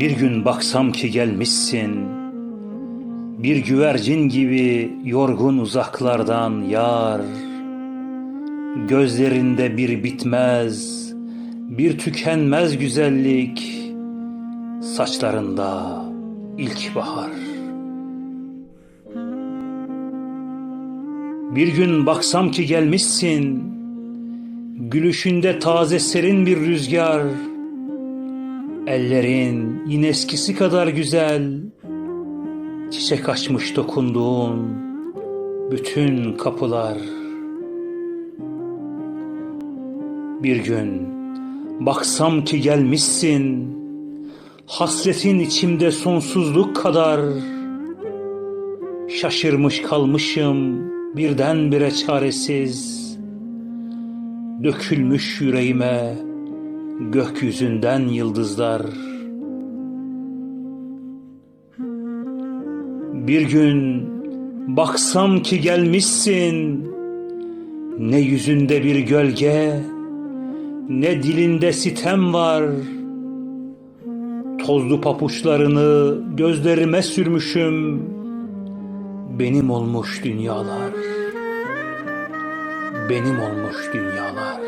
Bir gün baksam ki gelmişsin Bir güvercin gibi yorgun uzaklardan yar. Gözlerinde bir bitmez Bir tükenmez güzellik Saçlarında ilkbahar. Bir gün baksam ki gelmişsin Gülüşünde taze serin bir rüzgar Ellerin yine eskisi kadar güzel. Çiçek açmış dokunduğun bütün kapılar. Bir gün baksam ki gelmişsin Hasretin içimde sonsuzluk kadar. Şaşırmış kalmışım birdenbire çaresiz. Dökülmüş yüreğime gökyüzünden yıldızlar. Bir gün baksam ki gelmişsin Ne yüzünde bir gölge Ne dilinde sitem var. Tozlu papuçlarını gözlerime sürmüşüm Benim olmuş dünyalar. Benim olmuş dünyalar